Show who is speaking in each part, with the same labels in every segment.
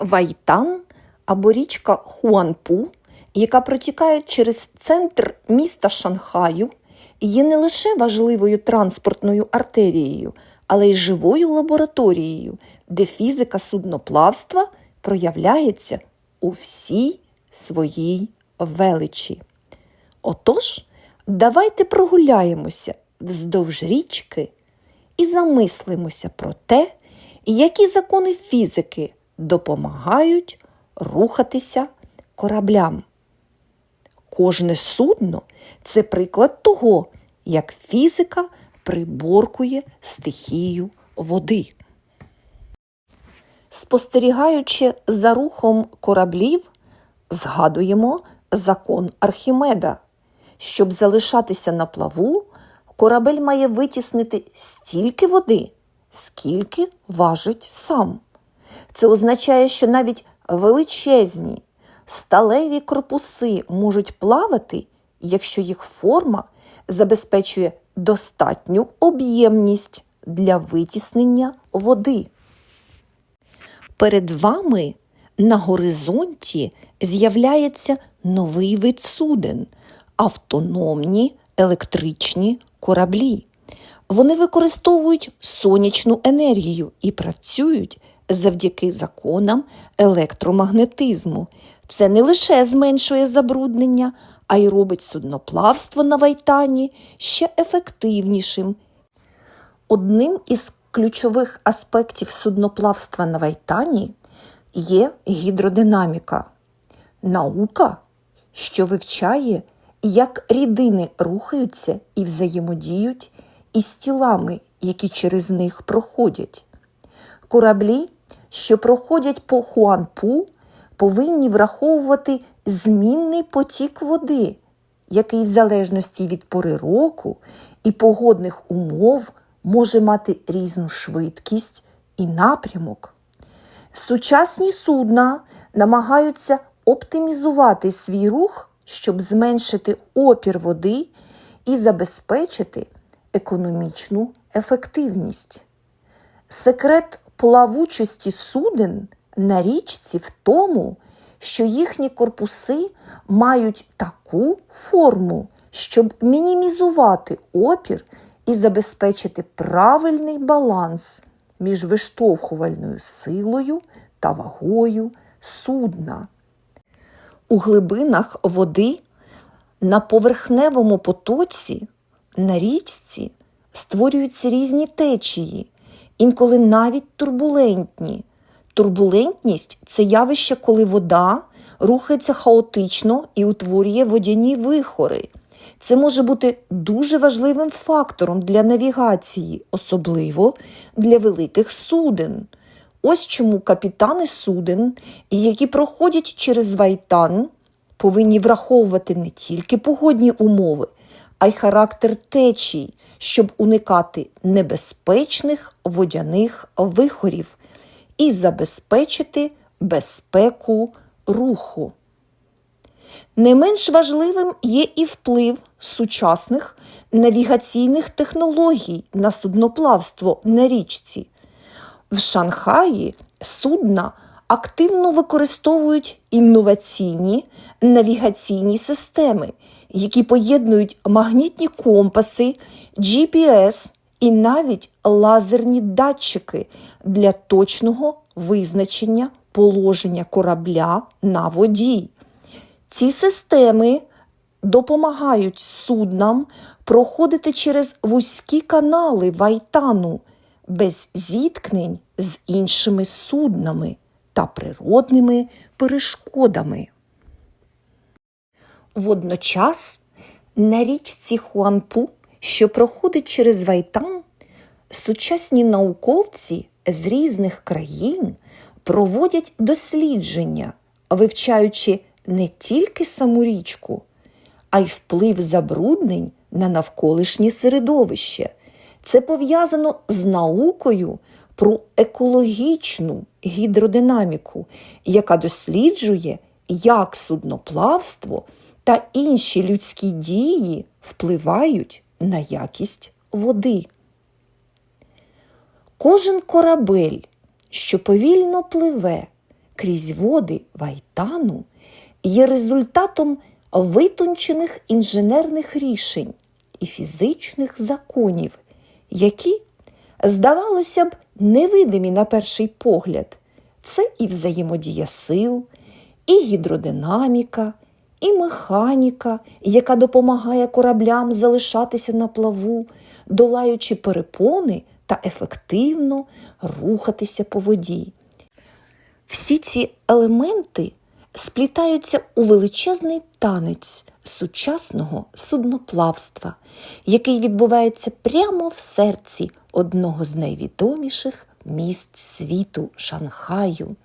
Speaker 1: Вайтан або річка Хуанпу, яка протікає через центр міста Шанхаю, є не лише важливою транспортною артерією, але й живою лабораторією, де фізика судноплавства проявляється у всій своїй величі. Отож, давайте прогуляємося вздовж річки і замислимося про те, які закони фізики допомагають рухатися кораблям. Кожне судно це приклад того, як фізика приборкує стихію води. Спостерігаючи за рухом кораблів, згадуємо закон Архімеда. Щоб залишатися на плаву, корабель має витіснити стільки води, скільки важить сам. Це означає, що навіть величезні сталеві корпуси можуть плавати, якщо їх форма забезпечує достатню об'ємність для витіснення води. Перед вами на горизонті з'являється новий вид суден автономні електричні кораблі. Вони використовують сонячну енергію і працюють завдяки законам електромагнетизму. Це не лише зменшує забруднення, а й робить судноплавство на Вайтані ще ефективнішим. Одним із ключових аспектів судноплавства на Вайтані є гідродинаміка, наука, що вивчає, як рідини рухаються і взаємодіють із тілами, які через них проходять. Кораблі, що проходять по Хуанпу, повинні враховувати змінний потік води, який в залежності від пори року і погодних умов може мати різну швидкість і напрямок. Сучасні судна намагаються оптимізувати свій рух, щоб зменшити опір води і забезпечити економічну ефективність. Секрет плавучості суден на річці в тому, що їхні корпуси мають таку форму, щоб мінімізувати опір і забезпечити правильний баланс між виштовхувальною силою та вагою судна. У глибинах води на поверхневому потоці на річці створюються різні течії, інколи навіть турбулентні. Турбулентність це явище, коли вода рухається хаотично і утворює водяні вихори. Це може бути дуже важливим фактором для навігації, особливо для великих суден. Ось чому капітани суден, які проходять через Вайтан, повинні враховувати не тільки погодні умови, а й характер течій, щоб уникати небезпечних водяних вихорів і забезпечити безпеку руху. Не менш важливим є і вплив сучасних навігаційних технологій на судноплавство на річці. В Шанхаї судна активно використовують інноваційні навігаційні системи, які поєднують магнітні компаси, GPS і навіть лазерні датчики для точного визначення положення корабля на воді. Ці системи допомагають суднам проходити через вузькі канали Вайтану без зіткнень з іншими суднами та природними перешкодами. Водночас на річці Хуанпу, що проходить через Вайтан, сучасні науковці з різних країн проводять дослідження, вивчаючи не тільки саму річку, а й вплив забруднень на навколишнє середовище. Це пов'язано з наукою про екологічну гідродинаміку, яка досліджує, як судноплавство та інші людські дії впливають на якість води. Кожен корабель, що повільно пливе крізь води Вайтану є результатом витончених інженерних рішень і фізичних законів, які, здавалося б, невидимі на перший погляд. Це і взаємодія сил, і гідродинаміка, і механіка, яка допомагає кораблям залишатися на плаву, долаючи перепони та ефективно рухатися по воді. Всі ці елементи сплітаються у величезний танець сучасного судноплавства, який відбувається прямо в серці одного з найвідоміших міст світу Шанхаю.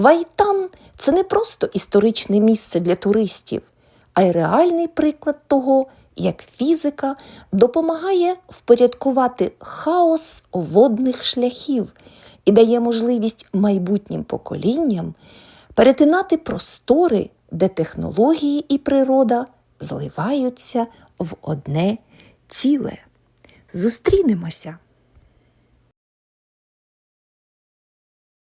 Speaker 1: Вайтан це не просто історичне місце для туристів, а й реальний приклад того, як фізика допомагає впорядкувати хаос водних шляхів і дає можливість майбутнім поколінням перетинати простори, де технології і природа зливаються в одне ціле. Зустрінемося!